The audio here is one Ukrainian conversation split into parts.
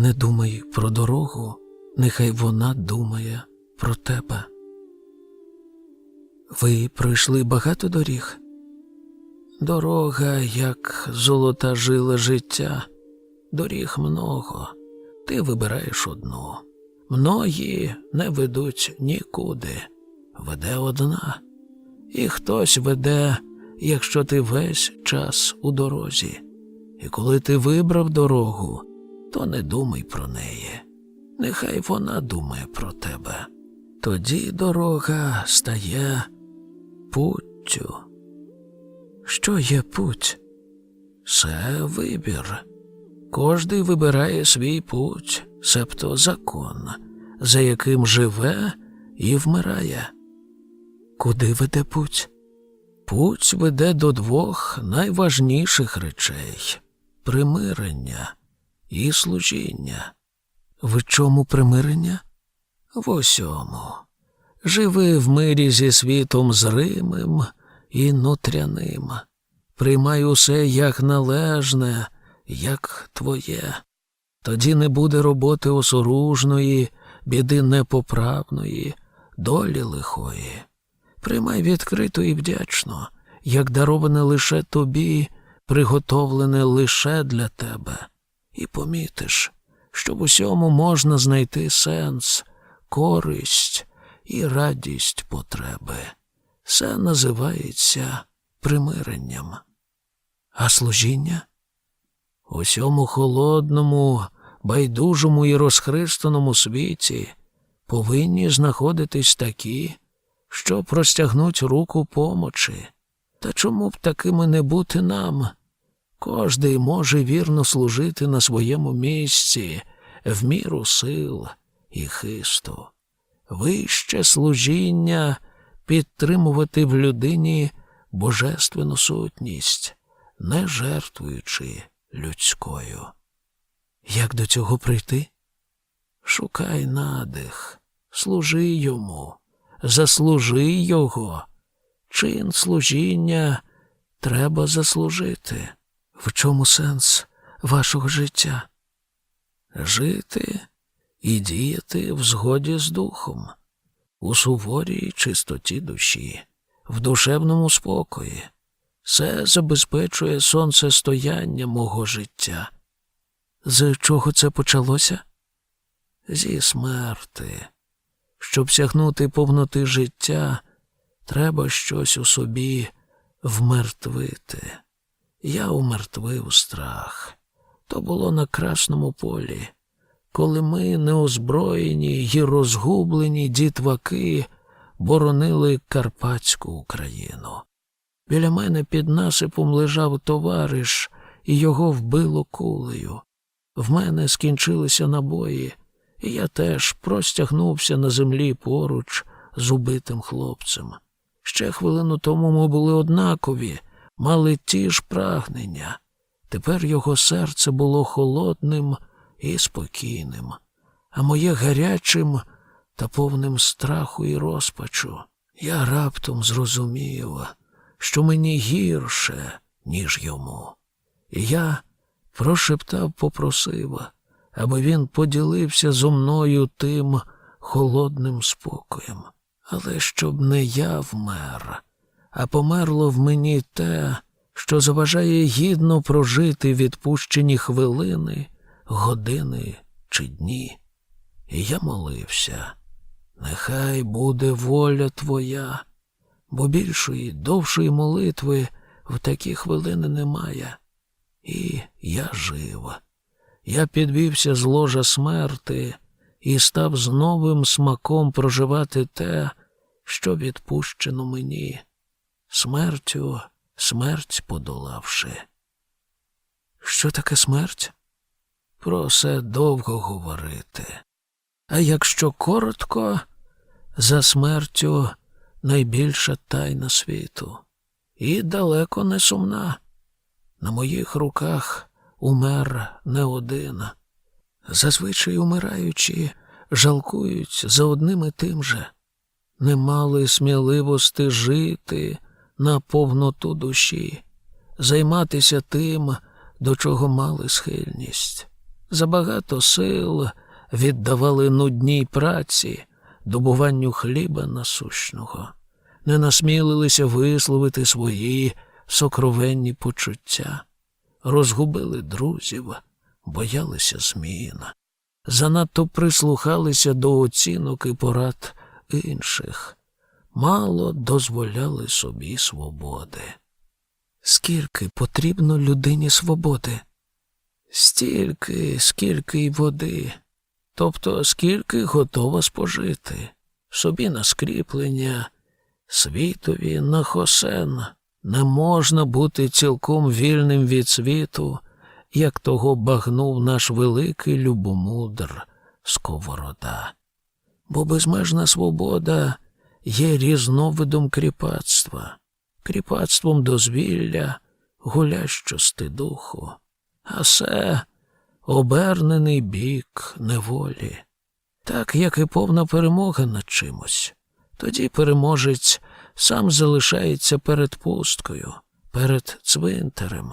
Не думай про дорогу, нехай вона думає про тебе. Ви пройшли багато доріг? Дорога, як золота жила життя, доріг много. Ти вибираєш одну. Многі не ведуть нікуди. Веде одна. І хтось веде, якщо ти весь час у дорозі. І коли ти вибрав дорогу, то не думай про неї. Нехай вона думає про тебе. Тоді дорога стає путтю. Що є путь? Це вибір. Кожний вибирає свій путь, себто закон, за яким живе і вмирає. Куди веде путь? Путь веде до двох найважніших речей примирення і служіння. В чому примирення? В усьому. Живи в мирі зі світом зримим і нутряним. Приймай усе як належне, як твоє. Тоді не буде роботи осоружної, біди непоправної, долі лихої. Приймай відкрито і вдячно, як дароване лише тобі, приготовлене лише для тебе, і помітиш, що в усьому можна знайти сенс, користь і радість потреби. Це називається примиренням. А служіння? У цьому холодному, байдужому і розхристаному світі повинні знаходитись такі, що простягнуть руку помочі. Та чому б такими не бути нам? Кожний може вірно служити на своєму місці, в міру сил і хисту. Вище служіння підтримувати в людині божественну сутність, не жертвуючи людською. Як до цього прийти? Шукай надих, служи йому, заслужи його. Чин служіння треба заслужити. В чому сенс вашого життя? Жити і діяти в згоді з духом, у суворій чистоті душі, в душевному спокої. Це забезпечує сонцестояння мого життя. З чого це почалося? Зі смерти. Щоб сягнути повноти життя, треба щось у собі вмертвити. Я умертвив страх. То було на красному полі, коли ми, неозброєні й розгублені дітваки, боронили Карпатську Україну. Біля мене під насипом лежав товариш, і його вбило кулею. В мене скінчилися набої, і я теж простягнувся на землі поруч з убитим хлопцем. Ще хвилину тому ми були однакові, мали ті ж прагнення. Тепер його серце було холодним і спокійним, а моє гарячим та повним страху і розпачу. Я раптом зрозумів, що мені гірше, ніж йому. І я прошептав, попросив, аби він поділився зо мною тим холодним спокоєм. Але щоб не я вмер, а померло в мені те, що заважає гідно прожити відпущені хвилини, години чи дні. І я молився, нехай буде воля твоя, бо більшої, довшої молитви в такі хвилини немає. І я жив. Я підвівся з ложа смерти і став з новим смаком проживати те, що відпущено мені, смертю смерть подолавши. Що таке смерть? Про все довго говорити. А якщо коротко, за смертю найбільша тайна світу, і далеко не сумна. На моїх руках умер не один. Зазвичай умираючі жалкують за одним і тим же, не мали сміливости жити на повноту душі, займатися тим, до чого мали схильність. Забагато сил віддавали нудній праці, добуванню хліба насущного, не насмілилися висловити свої сокровенні почуття, розгубили друзів, боялися змін, занадто прислухалися до оцінок і порад інших, мало дозволяли собі свободи. Скільки потрібно людині свободи? Стільки, скільки й води, тобто скільки готова спожити, собі на скріплення, світові на хосен. Не можна бути цілком вільним від світу, як того багнув наш великий любомудр Сковорода. Бо безмежна свобода є різновидом кріпацтва, кріпацтвом дозвілля, гулящости духу, а це обернений бік неволі, так як і повна перемога над чимось. Тоді переможець сам залишається перед пусткою, перед цвинтарем,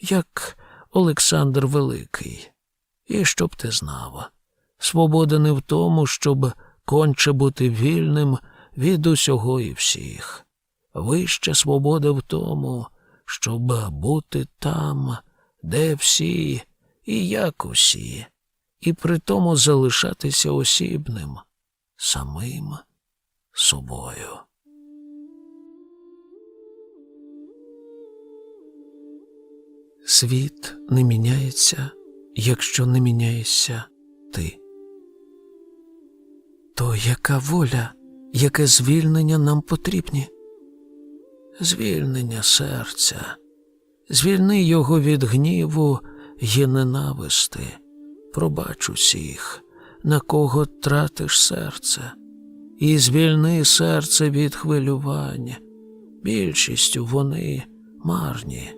як Олександр Великий. І щоб ти знав, свобода не в тому, щоб конче бути вільним від усього і всіх. Вища свобода в тому, щоб бути там, де всі і як усі, і при тому залишатися осібним, самим собою. Світ не міняється, якщо не міняєшся ти. То яка воля, яке звільнення нам потрібні? Звільнення серця, звільни його від гніву й ненависти, пробач усіх, на кого тратиш серце, і звільни серце від хвилювання. Більшістю вони марні.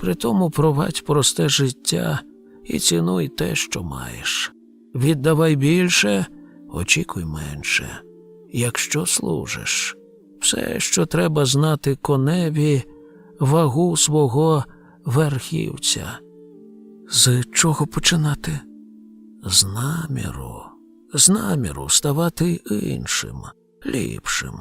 Притому провадь просте життя і цінуй те, що маєш. Віддавай більше, очікуй менше. Якщо служиш, все, що треба знати коневі, вагу свого верхівця. З чого починати? З наміру, з наміру ставати іншим, ліпшим.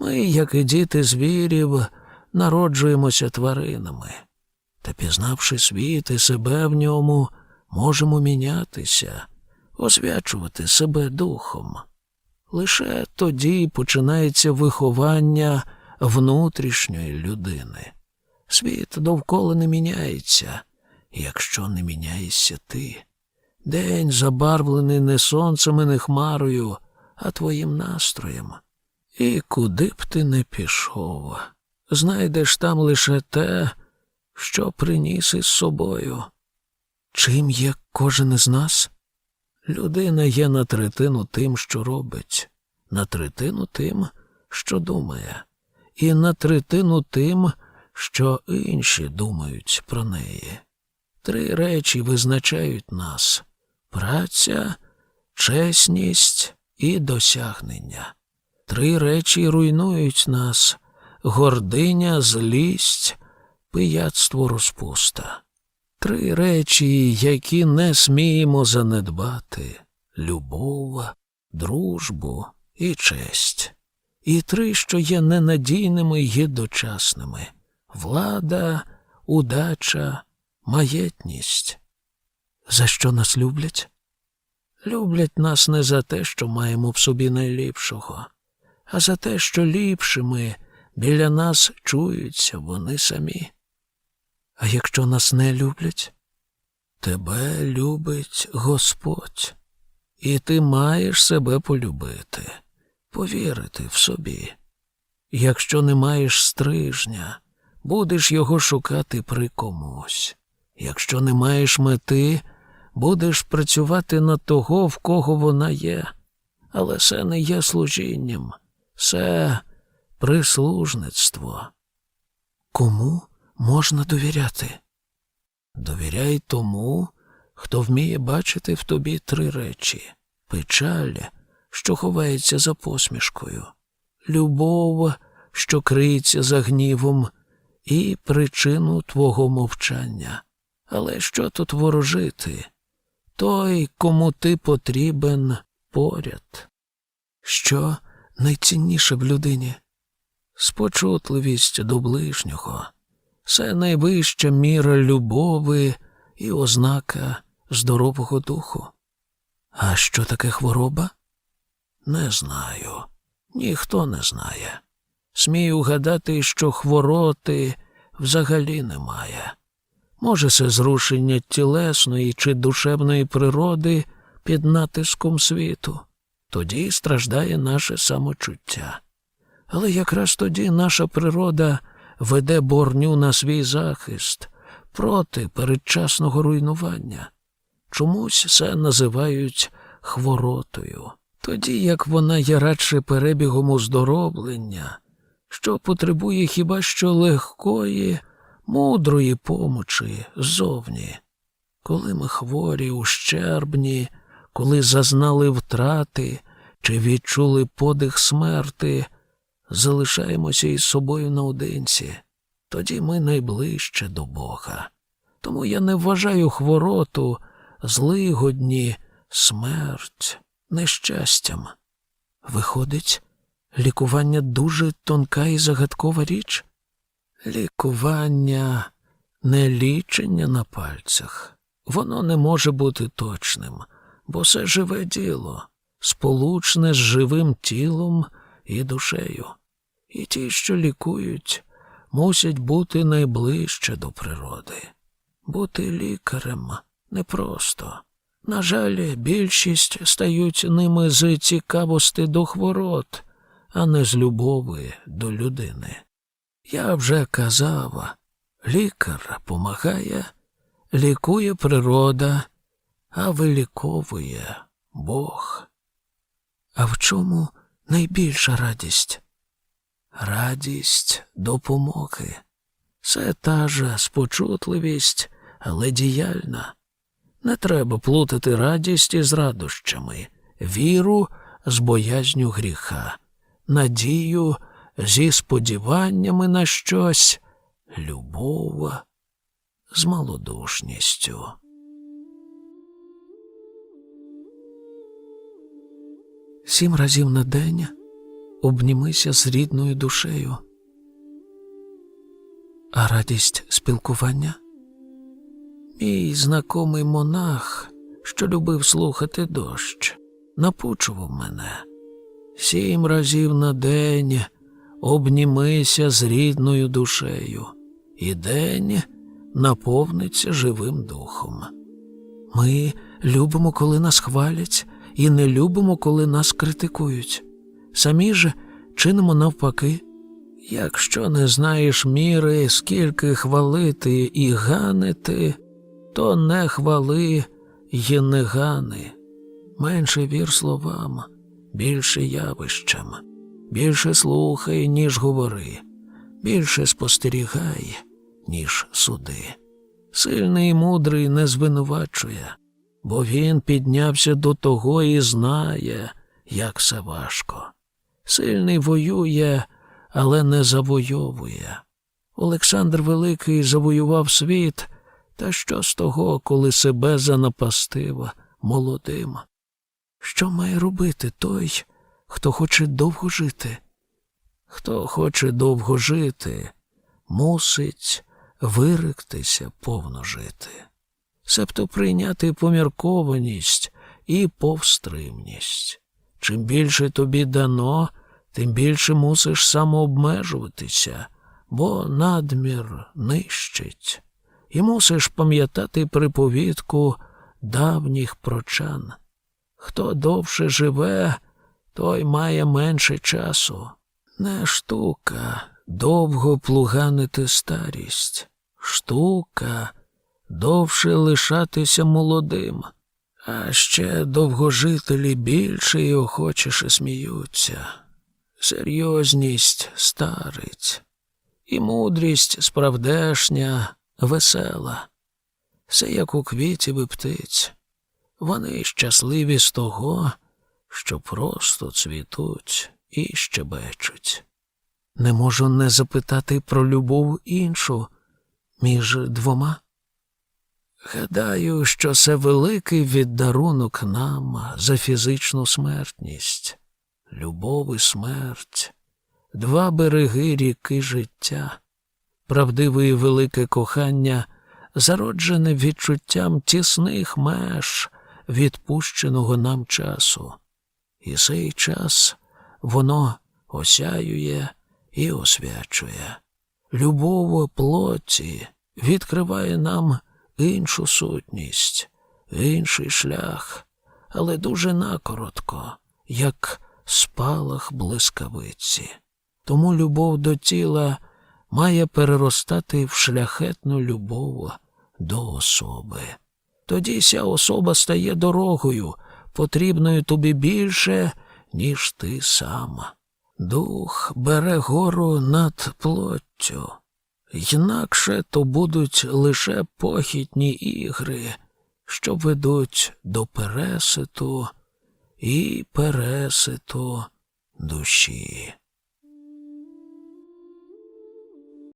Ми, як і діти звірів, народжуємося тваринами. Та пізнавши світ і себе в ньому, можемо мінятися, освячувати себе духом. Лише тоді починається виховання внутрішньої людини. Світ довкола не міняється, якщо не міняєшся ти. День забарвлений не сонцем і не хмарою, а твоїм настроєм. І куди б ти не пішов, знайдеш там лише те, що приніс із собою. Чим є кожен із нас? Людина є на третину тим, що робить, на третину тим, що думає, і на третину тим, що інші думають про неї. Три речі визначають нас праця, чесність і досягнення. Три речі руйнують нас гординя, злість, пияцтво розпуста. Три речі, які не сміємо занедбати любов, дружбу і честь. І три, що є ненадійними й дочасними влада, удача, маєтність. За що нас люблять? Люблять нас не за те, що маємо в собі найліпшого, а за те, що ліпшими біля нас чуються вони самі. А якщо нас не люблять, тебе любить Господь, і ти маєш себе полюбити, повірити в собі. Якщо не маєш стрижня, будеш його шукати при комусь. Якщо не маєш мети, будеш працювати на того, в кого вона є. Але це не є служінням, це прислужництво. Кому можна довіряти? Довіряй тому, хто вміє бачити в тобі три речі печаль, що ховається за посмішкою, любов, що криється за гнівом, і причину твого мовчання. Але що тут ворожити? той, кому ти потрібен поряд. Що найцінніше в людині? Спочутливість до ближнього. Це найвища міра любови і ознака здорового духу. А що таке хвороба? Не знаю. Ніхто не знає. Смію гадати, що хвороти взагалі немає. Може, це зрушення тілесної чи душевної природи під натиском світу. Тоді страждає наше самочуття. Але якраз тоді наша природа веде борню на свій захист проти передчасного руйнування. Чомусь це називають хворотою, тоді як вона є радше перебігом оздоровлення, що потребує хіба що легкої, мудрої помочі ззовні. Коли ми хворі, ущербні, коли зазнали втрати чи відчули подих смерти, залишаємося із собою наодинці, тоді ми найближче до Бога. Тому я не вважаю хвороту, злигодні, смерть, нещастям. Виходить, лікування дуже тонка і загадкова річ? Лікування не лічення на пальцях. Воно не може бути точним, бо це живе діло, сполучне з живим тілом і душею. І ті, що лікують, мусять бути найближче до природи. Бути лікарем непросто. На жаль, більшість стають ними з цікавості до хворот, а не з любові до людини. Я вже казав, лікар помагає, лікує природа, а виліковує Бог. А в чому найбільша радість? Радість допомоги. Це та ж спочутливість, але діяльна. Не треба плутати радість із радощами, віру з боязню гріха, надію зі сподіваннями на щось, любов з малодушністю. Сім разів на день обнімися з рідною душею. А радість спілкування? Мій знакомий монах, що любив слухати дощ, напучував мене. Сім разів на день обнімися з рідною душею, і день наповниться живим духом. Ми любимо, коли нас хвалять, і не любимо, коли нас критикують. Самі ж чинимо навпаки. Якщо не знаєш міри, скільки хвалити і ганити, то не хвали й не гани. Менше вір словам, більше явищам, більше слухай, ніж говори, більше спостерігай, ніж суди. Сильний і мудрий не звинувачує, бо він піднявся до того і знає, як все важко. Сильний воює, але не завойовує. Олександр Великий завоював світ, та що з того, коли себе занапастив молодим? Що має робити той, хто хоче довго жити? Хто хоче довго жити, мусить виректися повно жити, себто прийняти поміркованість і повстримність. Чим більше тобі дано, тим більше мусиш самообмежуватися, бо надмір нищить, і мусиш пам'ятати приповідку давніх прочан. Хто довше живе, той має менше часу. Не штука довго плуганити старість, штука довше лишатися молодим. А ще довгожителі більше і охочіше сміються. Серйозність старить, і мудрість справдешня, весела. Все як у квітів і птиць. Вони щасливі з того, що просто цвітуть і щебечуть. Не можу не запитати про любов іншу між двома. Гадаю, що це великий віддарунок нам за фізичну смертність, любов і смерть, два береги ріки життя, правдиве і велике кохання, зароджене відчуттям тісних меж відпущеного нам часу. І цей час воно осяює і освячує. Любов плоті відкриває нам іншу сутність, інший шлях, але дуже накоротко, як спалах блискавиці. Тому любов до тіла має переростати в шляхетну любов до особи. Тоді ця особа стає дорогою, потрібною тобі більше, ніж ти сам. Дух бере гору над плоттю. Інакше то будуть лише похідні ігри, що ведуть до переситу і переситу душі.